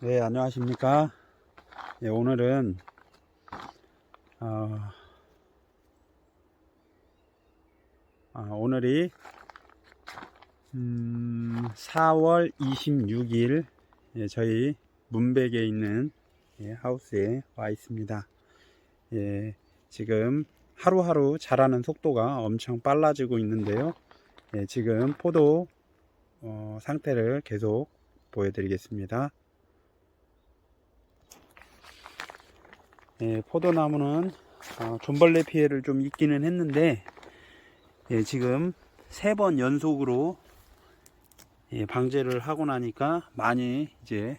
네, 안녕하십니까. 예, 오늘은, 어, 아, 오늘이, 음, 4월 26일, 예, 저희 문백에 있는 예, 하우스에 와 있습니다. 예, 지금 하루하루 자라는 속도가 엄청 빨라지고 있는데요. 예, 지금 포도 어, 상태를 계속 보여드리겠습니다. 예, 포도나무는 어, 존벌레 피해를 좀 있기는 했는데 예, 지금 세 번 연속으로 예, 방제를 하고 나니까 많이 이제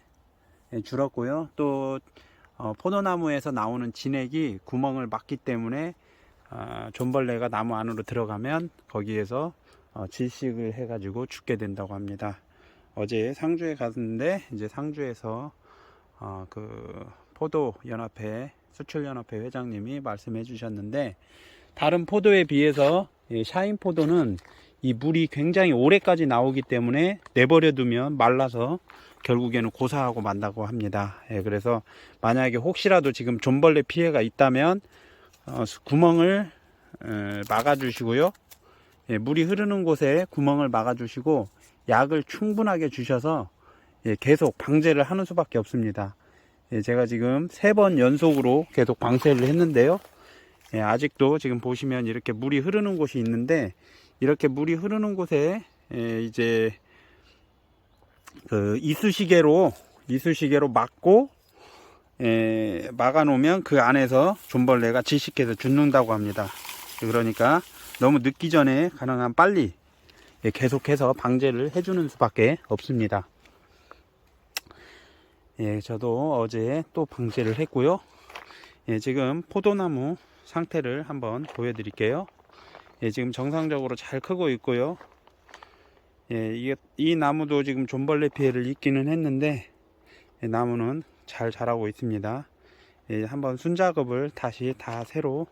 예, 줄었고요. 또 어, 포도나무에서 나오는 진액이 구멍을 막기 때문에 아, 존벌레가 나무 안으로 들어가면 거기에서 어, 질식을 해가지고 죽게 된다고 합니다. 어제 상주에 갔는데 이제 상주에서 어, 그 포도 연합회 수출 연합회 회장님이 말씀해 주셨는데 다른 포도에 비해서 이 샤인 포도는 이 물이 굉장히 오래까지 나오기 때문에 내버려 두면 말라서 결국에는 고사하고 만다고 합니다. 예, 그래서 만약에 혹시라도 지금 존벌레 피해가 있다면 어, 수- 구멍을 에, 막아주시고요. 예, 물이 흐르는 곳에 구멍을 막아주시고 약을 충분하게 주셔서 예, 계속 방제를 하는 수밖에 없습니다. 예, 제가 지금 세 번 연속으로 계속 방제를 했는데요. 예, 아직도 지금 보시면 이렇게 물이 흐르는 곳이 있는데 이렇게 물이 흐르는 곳에 예, 이제 그 이쑤시개로 이쑤시개로 막고 예, 막아 놓으면 그 안에서 존벌레가 질식해서 죽는다고 합니다. 그러니까 너무 늦기 전에 가능한 빨리 예, 계속해서 방제를 해주는 수밖에 없습니다. 예, 저도 어제 또 방제를 했고요. 예, 지금 포도나무 상태를 한번 보여드릴게요. 예, 지금 정상적으로 잘 크고 있고요. 예, 이게, 이 나무도 지금 존벌레 피해를 입기는 했는데, 예, 나무는 잘 자라고 있습니다. 예, 한번 순작업을 다시 다 새로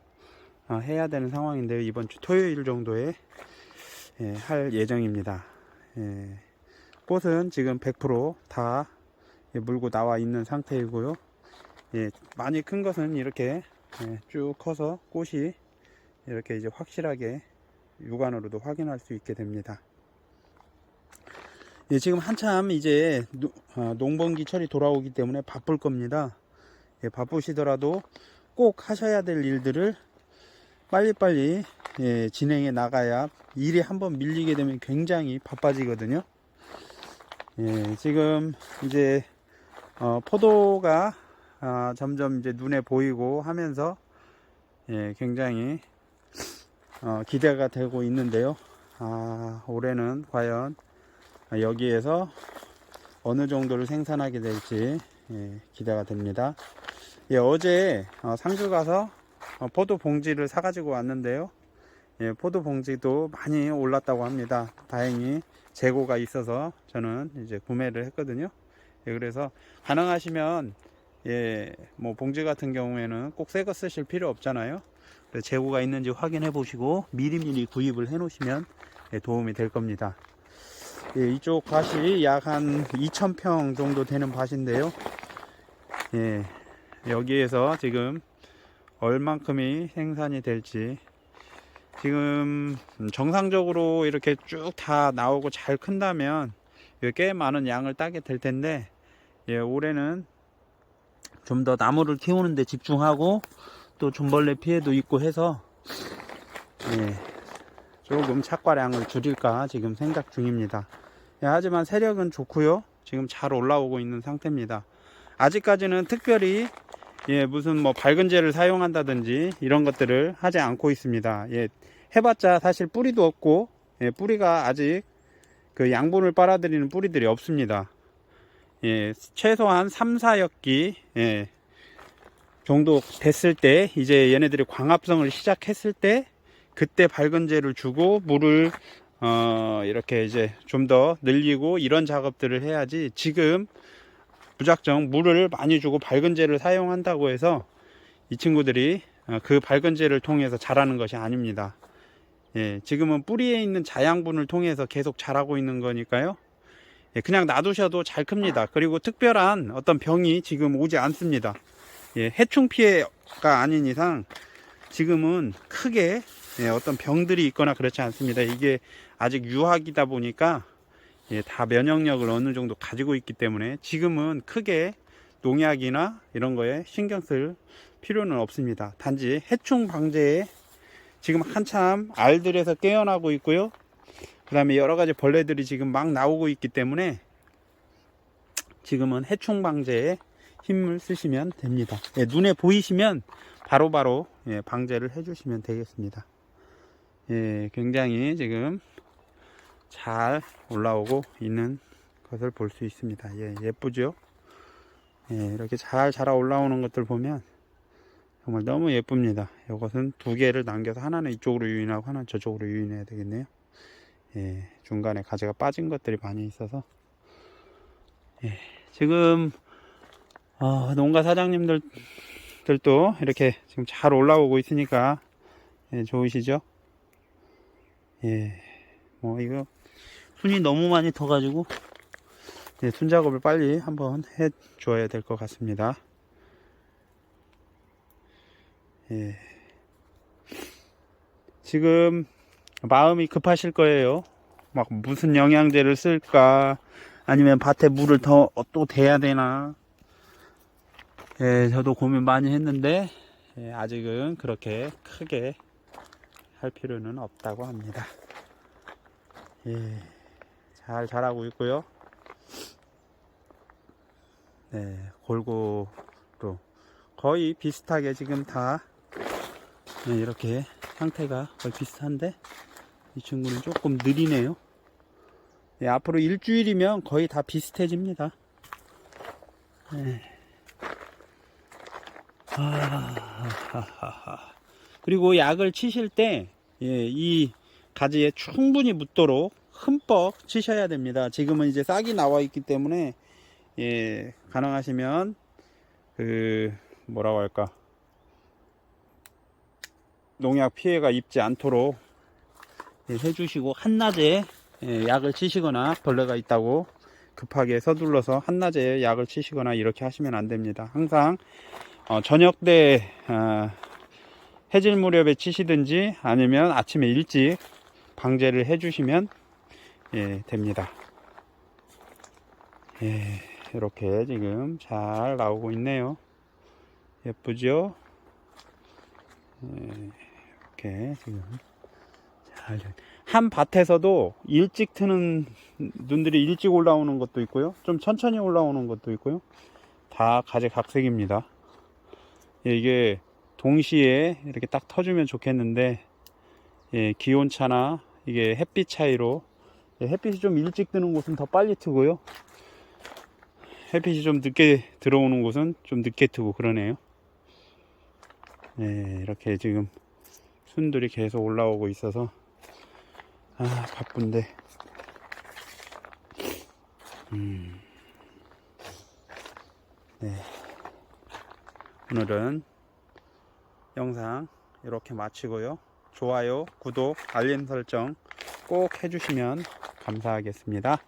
어, 해야 되는 상황인데요. 이번 주 토요일 정도에 예, 할 예정입니다. 예, 꽃은 지금 100%다 예, 물고 나와 있는 상태이고요. 예, 많이 큰 것은 이렇게 예, 쭉 커서 꽃이 이렇게 이제 확실하게 육안으로도 확인할 수 있게 됩니다. 예, 지금 한참 이제 노- 어, 농번기 철이 돌아오기 때문에 바쁠 겁니다. 예, 바쁘시더라도 꼭 하셔야 될 일들을 빨리빨리 예, 진행해 나가야 일이 한번 밀리게 되면 굉장히 바빠지거든요. 예, 지금 이제 어, 포도가 아, 점점 이제 눈에 보이고 하면서 예, 굉장히 어, 기대가 되고 있는데요. 아, 올해는 과연 여기에서 어느 정도를 생산하게 될지 예, 기대가 됩니다. 예, 어제 어, 상주 가서 어, 포도 봉지를 사가지고 왔는데요. 예, 포도 봉지도 많이 올랐다고 합니다. 다행히 재고가 있어서 저는 이제 구매를 했거든요. 예, 그래서 가능하시면 예, 뭐 봉지 같은 경우에는 꼭 새 거 쓰실 필요 없잖아요. 재고가 있는지 확인해 보시고 미리미리 구입을 해 놓으시면 예, 도움이 될 겁니다. 예, 이쪽 밭이 약 한 2,000평 정도 되는 밭인데요. 예, 여기에서 지금 얼만큼이 생산이 될지 지금 정상적으로 이렇게 쭉 다 나오고 잘 큰다면 꽤 많은 양을 따게 될 텐데 예, 올해는 좀 더 나무를 키우는 데 집중하고 또 존벌레 피해도 있고 해서 예, 조금 착과량을 줄일까 지금 생각 중입니다. 예, 하지만 세력은 좋고요. 지금 잘 올라오고 있는 상태입니다. 아직까지는 특별히 예, 무슨 뭐 밝은제를 사용한다든지 이런 것들을 하지 않고 있습니다. 예, 해봤자 사실 뿌리도 없고 예, 뿌리가 아직 그 양분을 빨아들이는 뿌리들이 없습니다. 예, 최소한 3, 4엽기 예, 정도 됐을 때 이제 얘네들이 광합성을 시작했을 때 그때 밝은제를 주고 물을 어, 이렇게 이제 좀 더 늘리고 이런 작업들을 해야지 지금 무작정 물을 많이 주고 밝은제를 사용한다고 해서 이 친구들이 어, 그 밝은제를 통해서 자라는 것이 아닙니다. 예, 지금은 뿌리에 있는 자양분을 통해서 계속 자라고 있는 거니까요. 예, 그냥 놔두셔도 잘 큽니다. 그리고 특별한 어떤 병이 지금 오지 않습니다. 예, 해충 피해가 아닌 이상 지금은 크게 예, 어떤 병들이 있거나 그렇지 않습니다. 이게 아직 유학이다 보니까 예, 다 면역력을 어느 정도 가지고 있기 때문에 지금은 크게 농약이나 이런 거에 신경 쓸 필요는 없습니다. 단지 해충 방제에 지금 한참 알들에서 깨어나고 있고요. 그 다음에 여러 가지 벌레들이 지금 막 나오고 있기 때문에 지금은 해충 방제에 힘을 쓰시면 됩니다. 예, 눈에 보이시면 바로 바로 예, 방제를 해주시면 되겠습니다. 예, 굉장히 지금 잘 올라오고 있는 것을 볼 수 있습니다. 예, 예쁘죠? 예, 이렇게 잘 자라 올라오는 것들 보면 정말 너무 예쁩니다. 이것은 두 개를 남겨서 하나는 이쪽으로 유인하고 하나는 저쪽으로 유인해야 되겠네요. 예, 중간에 가지가 빠진 것들이 많이 있어서 예, 지금 어, 농가 사장님들도 이렇게 지금 잘 올라오고 있으니까 예, 좋으시죠? 예, 뭐 이거 순이 너무 많이 터가지고 예, 순 작업을 빨리 한번 해 줘야 될 것 같습니다. 예. 지금 마음이 급하실 거예요. 막 무슨 영양제를 쓸까 아니면 밭에 물을 더 또 대야 되나 예, 저도 고민 많이 했는데 예, 아직은 그렇게 크게 할 필요는 없다고 합니다. 예, 잘 자라고 있고요. 네, 골고루 거의 비슷하게 지금 다 네, 이렇게 상태가 거의 비슷한데 이 친구는 조금 느리네요. 예, 앞으로 일주일이면 거의 다 비슷해집니다. 네. 하하하하. 그리고 약을 치실 때, 예, 이 가지에 충분히 묻도록 흠뻑 치셔야 됩니다. 지금은 이제 싹이 나와 있기 때문에, 예, 가능하시면, 그, 뭐라고 할까. 농약 피해가 입지 않도록 예, 해주시고, 한낮에 예, 약을 치시거나 벌레가 있다고 급하게 서둘러서 한낮에 약을 치시거나 이렇게 하시면 안 됩니다. 항상 어, 저녁 때 어, 해질 무렵에 치시든지 아니면 아침에 일찍 방제를 해주시면 예, 됩니다. 예, 이렇게 지금 잘 나오고 있네요. 예쁘죠? 예, 이렇게 지금 잘. 한 밭에서도 일찍 트는 눈들이 일찍 올라오는 것도 있고요. 좀 천천히 올라오는 것도 있고요. 다 가지각색입니다. 예, 이게 동시에 이렇게 딱 터주면 좋겠는데 예, 기온 차나 이게 햇빛 차이로 예, 햇빛이 좀 일찍 드는 곳은 더 빨리 트고요 햇빛이 좀 늦게 들어오는 곳은 좀 늦게 트고 그러네요 예, 이렇게 지금 순들이 계속 올라오고 있어서 아 바쁜데 음. 네. 오늘은 영상 이렇게 마치고요. 좋아요, 구독, 알림 설정 꼭 해주시면 감사하겠습니다.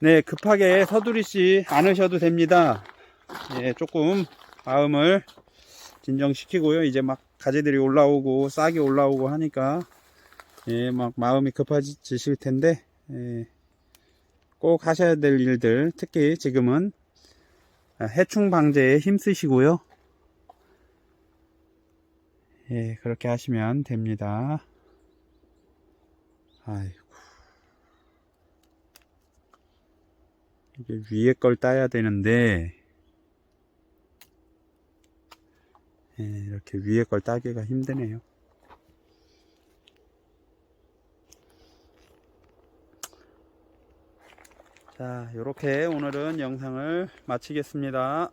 네, 급하게 서두르지 않으셔도 됩니다. 예, 조금 마음을 진정시키고요. 이제 막 가지들이 올라오고 싹이 올라오고 하니까 예, 막 마음이 급해지실 텐데 예, 꼭 하셔야 될 일들 특히 지금은 해충 방제에 힘쓰시고요. 예, 그렇게 하시면 됩니다. 아이고. 이게 위에 걸 따야 되는데, 예, 이렇게 위에 걸 따기가 힘드네요. 자, 이렇게 오늘은 영상을 마치겠습니다.